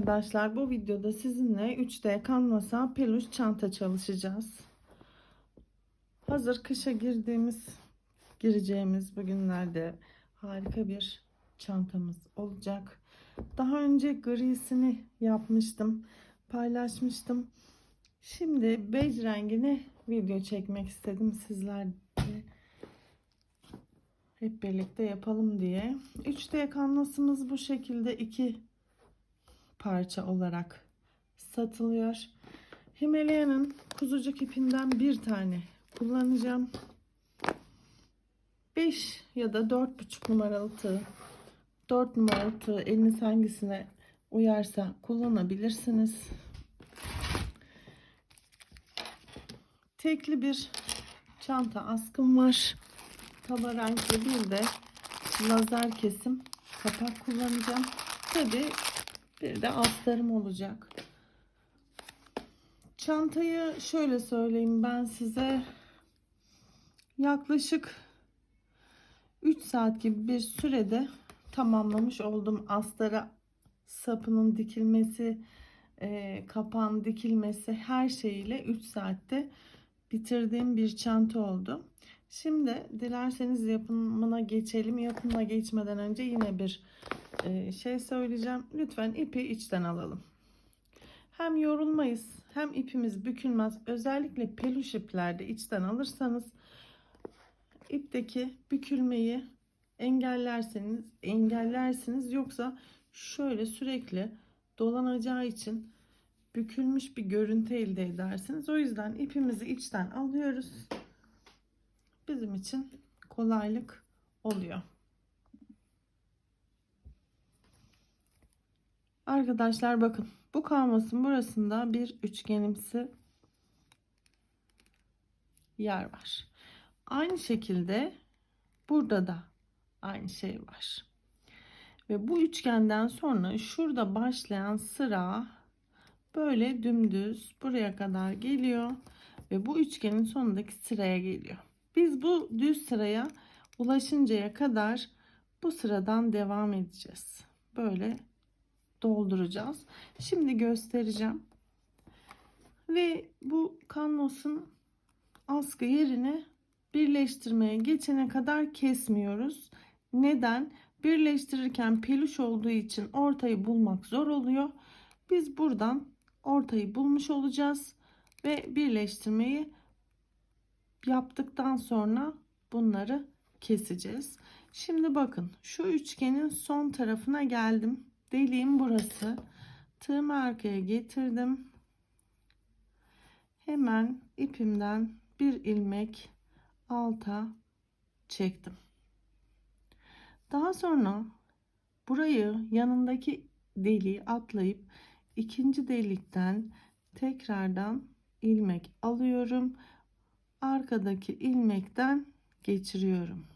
Arkadaşlar. Bu videoda sizinle 3D kanvasa peluş çanta çalışacağız. Hazır kışa girdiğimiz, gireceğimiz bugünlerde harika bir çantamız olacak. Daha önce grisini yapmıştım, paylaşmıştım. Şimdi bej rengini video çekmek istedim sizlerle hep birlikte yapalım diye. 3D kanvasımız bu şekilde iki parça olarak satılıyor. Himalaya'nın kuzucuk ipinden bir tane kullanacağım. 5 ya da 4,5 numaralı tığ. 4 numaralı tığ eliniz hangisine uyarsa kullanabilirsiniz. Tekli bir çanta askım var. Tava renkli bir de lazer kesim kapak kullanacağım. Tabi bir de astarım olacak. Çantayı şöyle söyleyeyim ben size. Yaklaşık 3 saat gibi bir sürede tamamlamış oldum. Astara sapının dikilmesi, e, kapağın dikilmesi her şeyiyle 3 saatte bitirdiğim bir çanta oldu. Şimdi dilerseniz yapımına geçelim. Yapımına geçmeden önce yine bir şey söyleyeceğim. Lütfen ipi içten alalım. Hem yorulmayız hem ipimiz bükülmez. Özellikle peluş iplerde içten alırsanız ipteki bükülmeyi engellerseniz engellersiniz. Yoksa şöyle sürekli dolanacağı için bükülmüş bir görüntü elde edersiniz. O yüzden ipimizi içten alıyoruz. Bizim için kolaylık oluyor. Arkadaşlar bakın bu kanvasın burasında bir üçgenimsi yer var. Aynı şekilde burada da aynı şey var. Ve bu üçgenden sonra şurada başlayan sıra böyle dümdüz buraya kadar geliyor ve bu üçgenin sonundaki sıraya geliyor. Biz bu düz sıraya ulaşıncaya kadar bu sıradan devam edeceğiz. Böyle dolduracağız. Şimdi göstereceğim. Ve bu kanvasın askı yerini birleştirmeye geçene kadar kesmiyoruz. Neden? Birleştirirken peluş olduğu için ortayı bulmak zor oluyor. Biz buradan ortayı bulmuş olacağız ve birleştirmeyi yaptıktan sonra bunları keseceğiz. Şimdi bakın şu üçgenin son tarafına geldim. Deliğim burası. Tığımı arkaya getirdim. Hemen ipimden bir ilmek alta çektim. Daha sonra burayı yanındaki deliği atlayıp ikinci delikten tekrardan ilmek alıyorum. Arkadaki ilmekten geçiriyorum.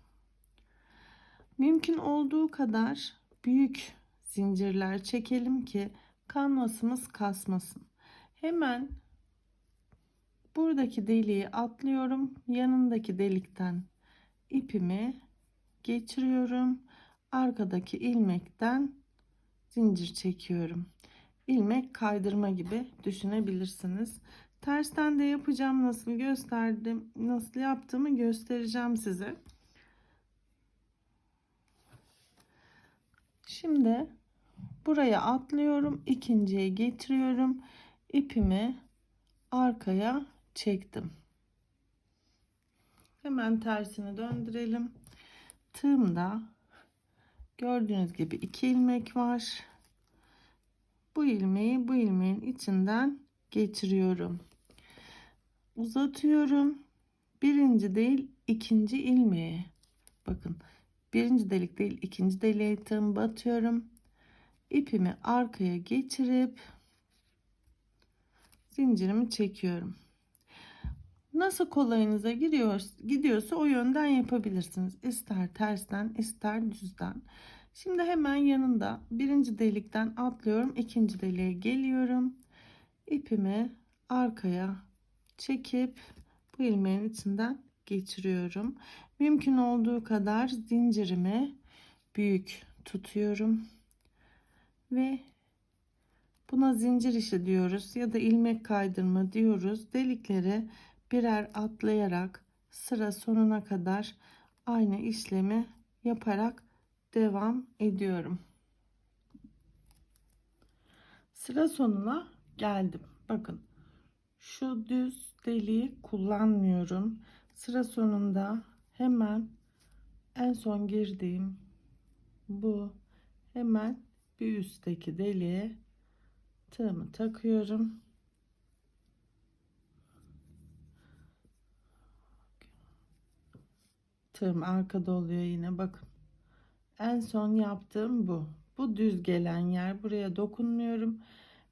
Mümkün olduğu kadar büyük zincirler çekelim ki kanvasımız kasmasın. Hemen buradaki deliği atlıyorum. Yanındaki delikten ipimi geçiriyorum. Arkadaki ilmekten zincir çekiyorum. İlmek kaydırma gibi düşünebilirsiniz. Tersten de yapacağım nasıl gösterdim, nasıl yaptığımı göstereceğim size. Şimdi buraya atlıyorum, ikinciye getiriyorum. ipimi arkaya çektim. Hemen tersini döndürelim. Tığımda gördüğünüz gibi iki ilmek var. Bu ilmeği bu ilmeğin içinden geçiriyorum. Uzatıyorum. Birinci değil ikinci ilmeği. Bakın birinci delik değil ikinci deliğe tığım batıyorum. İpimi arkaya geçirip zincirimi çekiyorum. Nasıl kolayınıza gidiyor, gidiyorsa o yönden yapabilirsiniz. İster tersten ister düzden. Şimdi hemen yanında birinci delikten atlıyorum. ikinci deliğe geliyorum. İpimi arkaya çekip bu ilmeğin içinden geçiriyorum. Mümkün olduğu kadar zincirimi büyük tutuyorum ve Buna zincir işi diyoruz ya da ilmek kaydırma diyoruz. Delikleri birer atlayarak sıra sonuna kadar aynı işlemi yaparak devam ediyorum. Sıra sonuna geldim. Bakın şu düz deliği kullanmıyorum. Sıra sonunda hemen en son girdiğim bu hemen bir üstteki deliğe tığımı takıyorum. Tığım arkada oluyor yine bakın. En son yaptığım bu. Bu düz gelen yer. Buraya dokunmuyorum.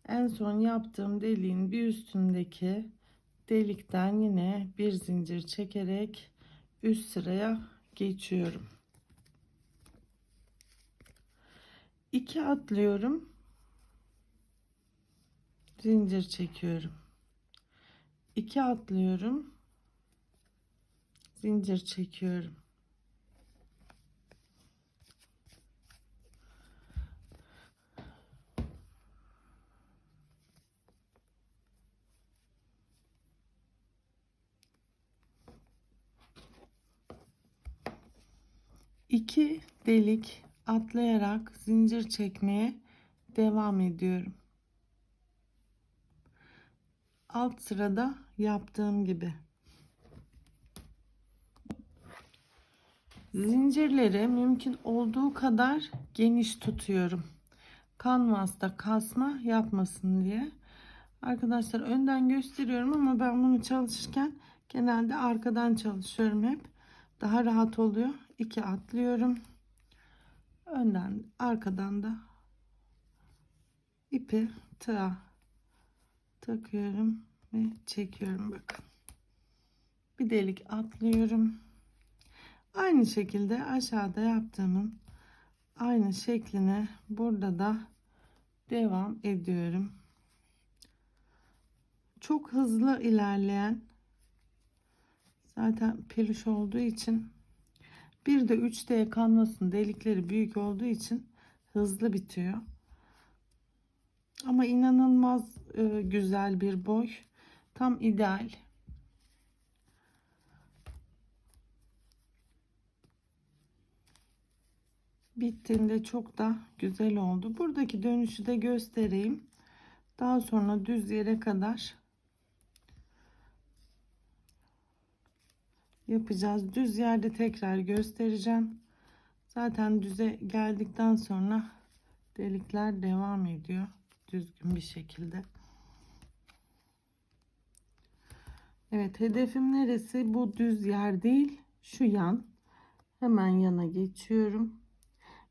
En son yaptığım deliğin bir üstündeki delikten yine bir zincir çekerek üst sıraya geçiyorum. 2 atlıyorum. Zincir çekiyorum. 2 atlıyorum. Zincir çekiyorum. iki delik atlayarak zincir çekmeye devam ediyorum. Alt sırada yaptığım gibi. Zincirleri mümkün olduğu kadar geniş tutuyorum. Kanvasta kasma yapmasın diye. Arkadaşlar önden gösteriyorum ama ben bunu çalışırken genelde arkadan çalışıyorum hep. Daha rahat oluyor. 2 atlıyorum. Önden arkadan da ipi tığa takıyorum ve çekiyorum bakın. Bir delik atlıyorum. Aynı şekilde aşağıda yaptığımın aynı şekline burada da devam ediyorum. Çok hızlı ilerleyen zaten peluş olduğu için bir de 3D kanvasın delikleri büyük olduğu için hızlı bitiyor. Ama inanılmaz e, güzel bir boy. Tam ideal. Bittiğinde çok da güzel oldu. Buradaki dönüşü de göstereyim. Daha sonra düz yere kadar yapacağız. Düz yerde tekrar göstereceğim. Zaten düze geldikten sonra delikler devam ediyor. Düzgün bir şekilde. Evet hedefim neresi? Bu düz yer değil. Şu yan. Hemen yana geçiyorum.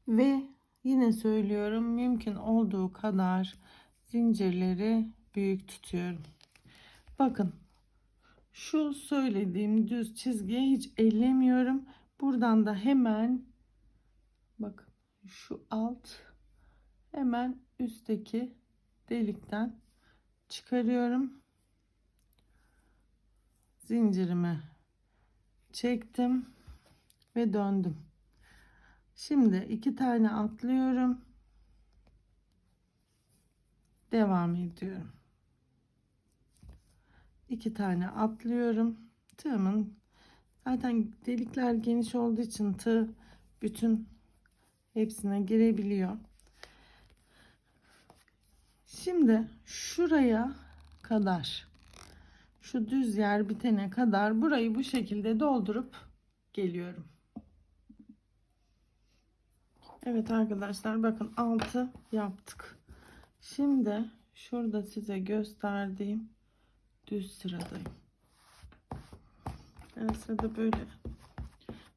Ve yine söylüyorum mümkün olduğu kadar zincirleri büyük tutuyorum. Bakın şu söylediğim düz çizgiye hiç ellemiyorum. Buradan da hemen bak şu alt hemen üstteki delikten çıkarıyorum. Zincirimi çektim ve döndüm. Şimdi iki tane atlıyorum. Devam ediyorum iki tane atlıyorum. Tığımın zaten delikler geniş olduğu için tığ bütün hepsine girebiliyor. Şimdi şuraya kadar şu düz yer bitene kadar burayı bu şekilde doldurup geliyorum. Evet arkadaşlar bakın altı yaptık. Şimdi şurada size gösterdiğim düz sıradayım. Yani sırada böyle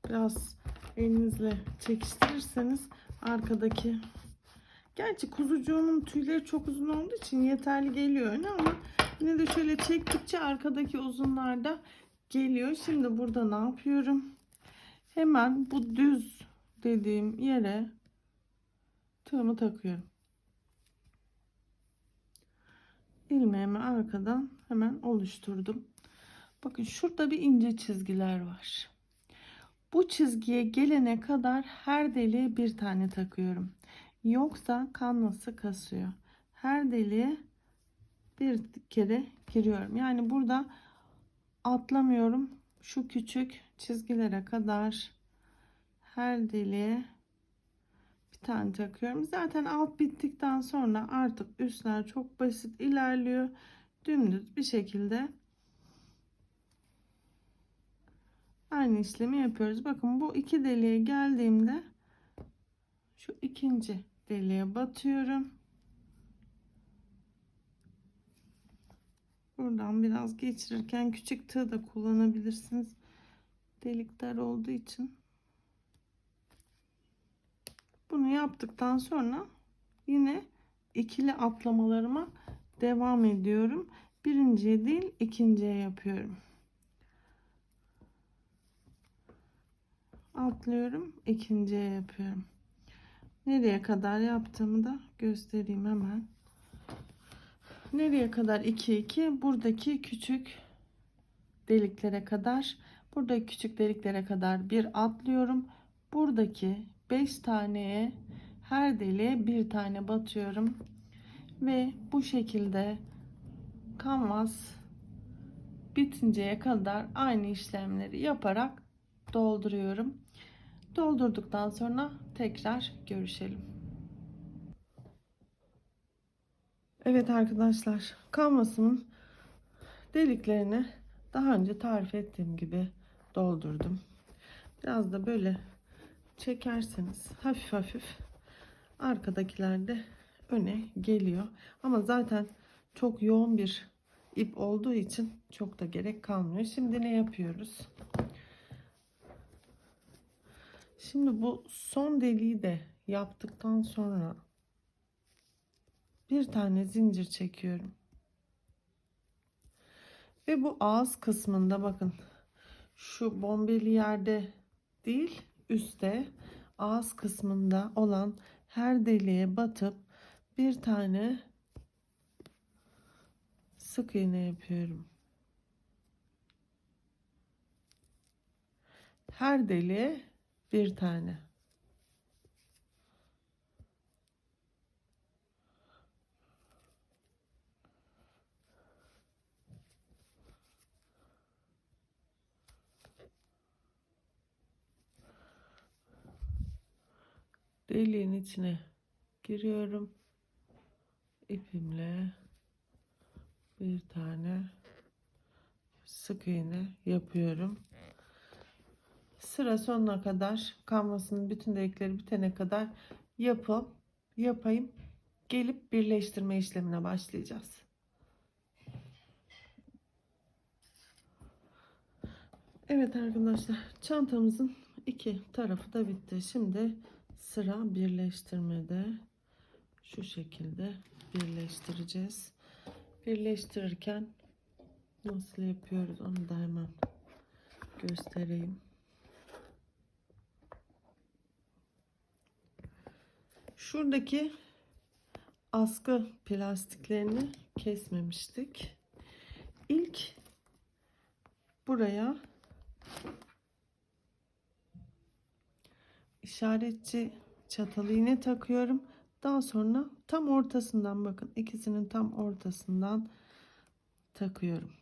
biraz elinizle çekiştirirseniz arkadaki gerçi kuzucuğumun tüyleri çok uzun olduğu için yeterli geliyor öyle ama yine de şöyle çektikçe arkadaki uzunlar da geliyor. Şimdi burada ne yapıyorum? Hemen bu düz dediğim yere tığımı takıyorum. İlmeğimi arkadan hemen oluşturdum. Bakın şurada bir ince çizgiler var. Bu çizgiye gelene kadar her deliğe bir tane takıyorum. Yoksa kanvası kasıyor. her deliğe bir kere giriyorum. Yani burada atlamıyorum. Şu küçük çizgilere kadar her deliğe tane takıyorum. Zaten alt bittikten sonra artık üstler çok basit ilerliyor. Dümdüz bir şekilde aynı işlemi yapıyoruz. Bakın bu iki deliğe geldiğimde şu ikinci deliğe batıyorum. Buradan biraz geçirirken küçük tığ da kullanabilirsiniz. Delik dar olduğu için. Bunu yaptıktan sonra yine ikili atlamalarıma devam ediyorum. Birinciye değil ikinciye yapıyorum. Atlıyorum, ikinciye yapıyorum. Nereye kadar yaptığımı da göstereyim hemen. Nereye kadar 2 2 buradaki küçük deliklere kadar buradaki küçük deliklere kadar bir atlıyorum. Buradaki 5 taneye her deliğe bir tane batıyorum ve bu şekilde kanvas bitinceye kadar aynı işlemleri yaparak dolduruyorum. Doldurduktan sonra tekrar görüşelim. Evet arkadaşlar, kanvasımın deliklerini daha önce tarif ettiğim gibi doldurdum. Biraz da böyle çekerseniz hafif hafif arkadakiler de öne geliyor. Ama zaten çok yoğun bir ip olduğu için çok da gerek kalmıyor. Şimdi ne yapıyoruz? Şimdi bu son deliği de yaptıktan sonra bir tane zincir çekiyorum. Ve bu ağız kısmında bakın şu bombeli yerde değil üstte ağız kısmında olan her deliğe batıp bir tane sık iğne yapıyorum. Her deliğe bir tane. Deliğin içine giriyorum. ipimle bir tane sık iğne yapıyorum. Sıra sonuna kadar kanvasının bütün delikleri bitene kadar yapıp yapayım. Gelip birleştirme işlemine başlayacağız. Evet arkadaşlar çantamızın iki tarafı da bitti. Şimdi sıra birleştirmede şu şekilde birleştireceğiz. Birleştirirken nasıl yapıyoruz onu da hemen göstereyim. Şuradaki askı plastiklerini kesmemiştik. İlk buraya işaretçi çatalı iğne takıyorum. Daha sonra tam ortasından bakın ikisinin tam ortasından takıyorum.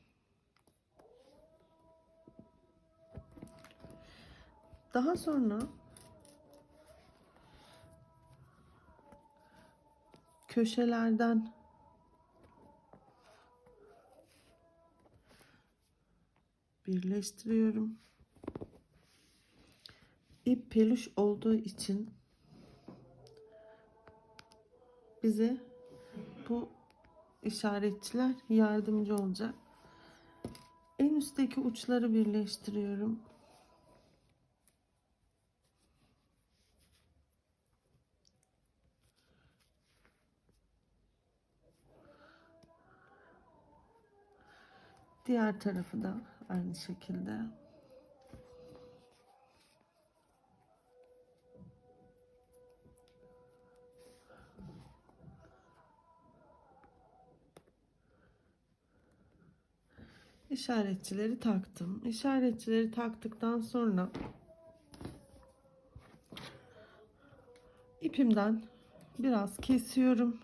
Daha sonra köşelerden birleştiriyorum. İp peluş olduğu için bize bu işaretçiler yardımcı olacak. En üstteki uçları birleştiriyorum. Diğer tarafı da aynı şekilde. İşaretçileri taktım. İşaretçileri taktıktan sonra ipimden biraz kesiyorum.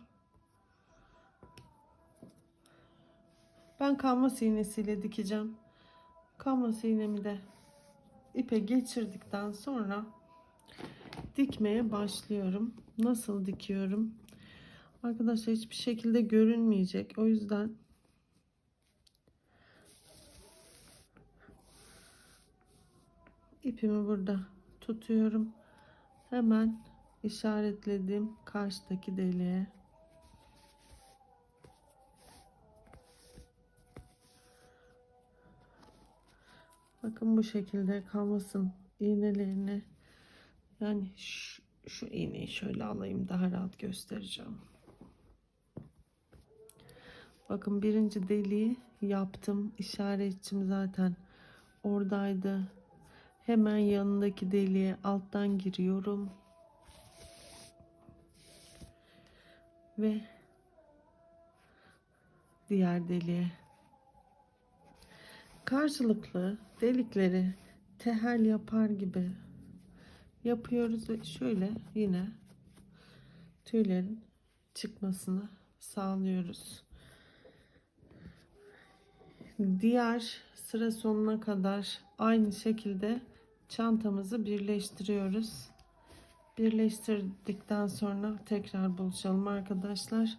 Ben kanvas iğnesiyle dikeceğim. Kanvas iğnemi de ipe geçirdikten sonra dikmeye başlıyorum. Nasıl dikiyorum? Arkadaşlar hiçbir şekilde görünmeyecek. O yüzden ipimi burada tutuyorum. Hemen işaretledim karşıdaki deliğe. Bakın bu şekilde kalmasın iğnelerini. Yani şu, şu iğneyi şöyle alayım daha rahat göstereceğim. Bakın birinci deliği yaptım. İşaretçim zaten oradaydı. Hemen yanındaki deliğe alttan giriyorum. Ve diğer deliğe karşılıklı delikleri tehel yapar gibi yapıyoruz ve şöyle yine tüylerin çıkmasını sağlıyoruz. Diğer sıra sonuna kadar aynı şekilde çantamızı birleştiriyoruz. Birleştirdikten sonra tekrar buluşalım arkadaşlar.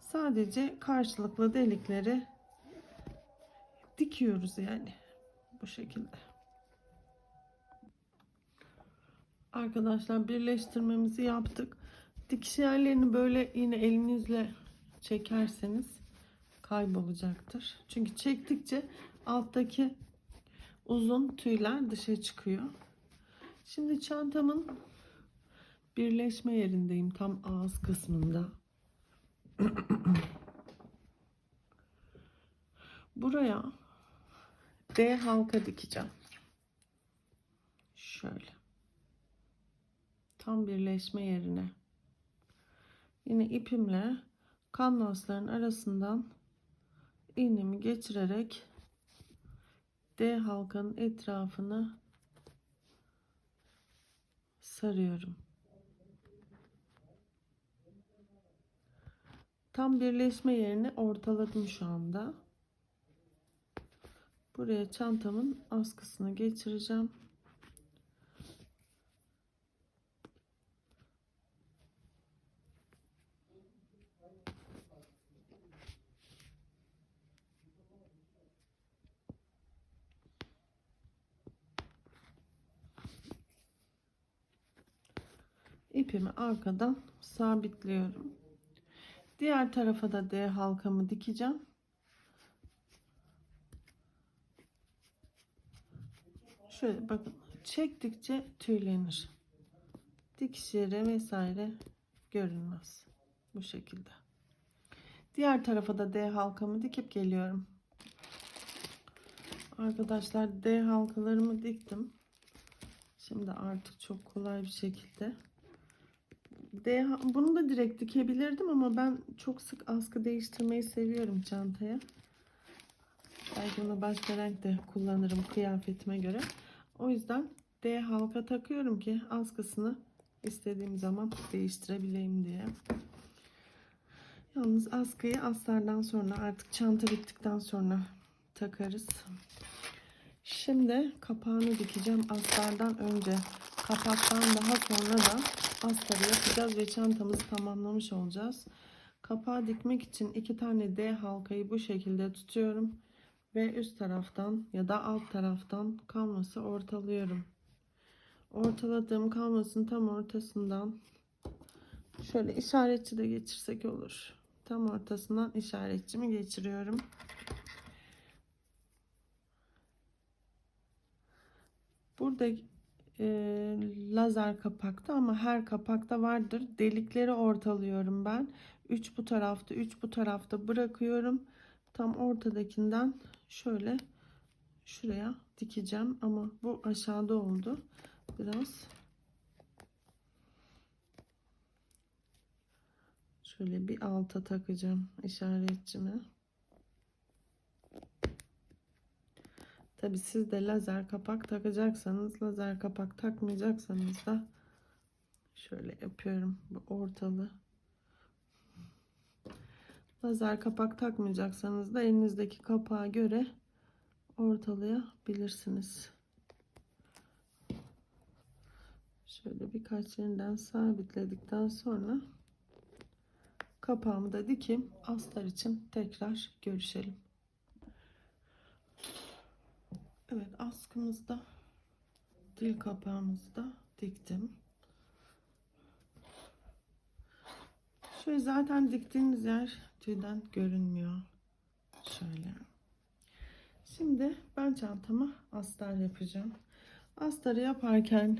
Sadece karşılıklı delikleri dikiyoruz yani bu şekilde. Arkadaşlar birleştirmemizi yaptık. Dikiş yerlerini böyle yine elinizle çekerseniz kaybolacaktır. Çünkü çektikçe alttaki uzun tüyler dışa çıkıyor. Şimdi çantamın birleşme yerindeyim. Tam ağız kısmında. Buraya D halka dikeceğim. Şöyle. Tam birleşme yerine. Yine ipimle kanvasların arasından iğnemi geçirerek D halkanın etrafını sarıyorum. Tam birleşme yerini ortaladım şu anda. Buraya çantamın askısını geçireceğim. ipimi arkadan sabitliyorum. Diğer tarafa da D halkamı dikeceğim. Şöyle bakın çektikçe tüylenir. Dikiş yeri vesaire görünmez. Bu şekilde. Diğer tarafa da D halkamı dikip geliyorum. Arkadaşlar D halkalarımı diktim. Şimdi artık çok kolay bir şekilde D, bunu da direkt dikebilirdim ama ben çok sık askı değiştirmeyi seviyorum çantaya. Belki bunu başka renk de kullanırım kıyafetime göre. O yüzden D halka takıyorum ki askısını istediğim zaman değiştirebileyim diye. Yalnız askıyı astardan sonra artık çanta bittikten sonra takarız. Şimdi kapağını dikeceğim astardan önce. Kapaktan daha sonra da astarı yapacağız ve çantamızı tamamlamış olacağız. Kapağı dikmek için iki tane D halkayı bu şekilde tutuyorum ve üst taraftan ya da alt taraftan kanvası ortalıyorum. Ortaladığım kanvasın tam ortasından şöyle işaretçi de geçirsek olur. Tam ortasından işaretçimi geçiriyorum. Burada e, lazer kapakta ama her kapakta vardır. Delikleri ortalıyorum ben. 3 bu tarafta 3 bu tarafta bırakıyorum. Tam ortadakinden şöyle şuraya dikeceğim ama bu aşağıda oldu. Biraz şöyle bir alta takacağım işaretçimi. Tabi siz de lazer kapak takacaksanız lazer kapak takmayacaksanız da şöyle yapıyorum bu ortalı Lazer kapak takmayacaksanız da elinizdeki kapağa göre ortalayabilirsiniz. Şöyle birkaç yerinden sabitledikten sonra kapağımı da dikeyim. Astar için tekrar görüşelim. Evet askımızda dil kapağımızı da diktim. Şöyle zaten diktiğimiz yer tüyden görünmüyor. Şöyle. Şimdi ben çantama astar yapacağım. Astarı yaparken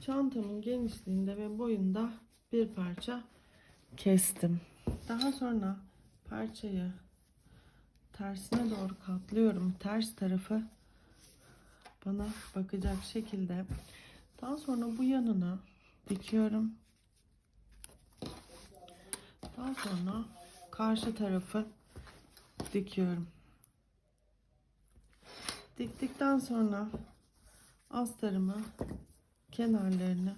çantamın genişliğinde ve boyunda bir parça kestim. Daha sonra parçayı tersine doğru katlıyorum. Ters tarafı bana bakacak şekilde. Daha sonra bu yanına dikiyorum. Daha sonra karşı tarafı dikiyorum. Diktikten sonra astarımı kenarlarını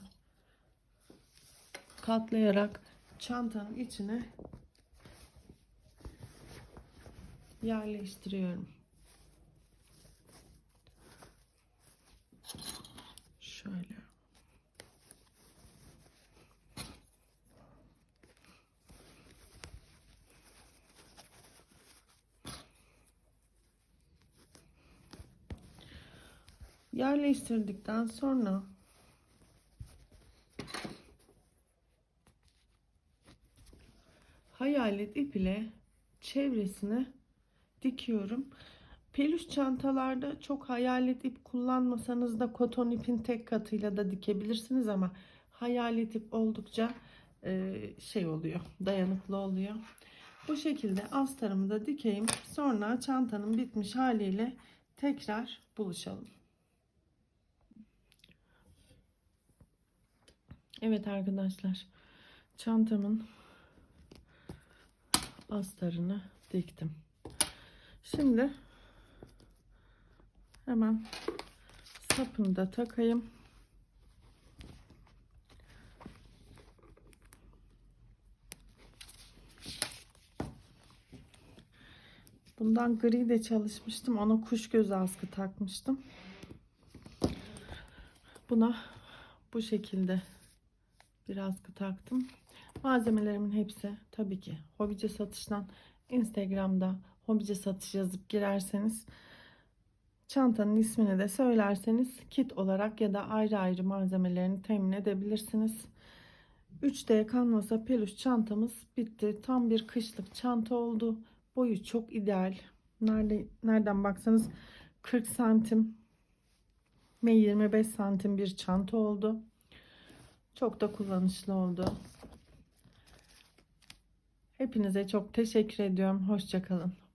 katlayarak çantanın içine yerleştiriyorum. Şöyle. Yerleştirdikten sonra hayalet ip ile çevresine dikiyorum. Peluş çantalarda çok hayalet ip kullanmasanız da koton ipin tek katıyla da dikebilirsiniz ama hayalet ip oldukça e, şey oluyor, dayanıklı oluyor. Bu şekilde astarımı da dikeyim. Sonra çantanın bitmiş haliyle tekrar buluşalım. Evet arkadaşlar. Çantamın astarını diktim. Şimdi hemen sapını da takayım. Bundan gri de çalışmıştım. Ona kuş gözü askı takmıştım. Buna bu şekilde bir askı taktım. Malzemelerimin hepsi tabii ki hobici satıştan Instagram'da hobici satış yazıp girerseniz çantanın ismini de söylerseniz kit olarak ya da ayrı ayrı malzemelerini temin edebilirsiniz. 3D kanvasa peluş çantamız bitti. Tam bir kışlık çanta oldu. Boyu çok ideal. Nerede, nereden baksanız 40 santim ve 25 santim bir çanta oldu. Çok da kullanışlı oldu. Hepinize çok teşekkür ediyorum. Hoşçakalın.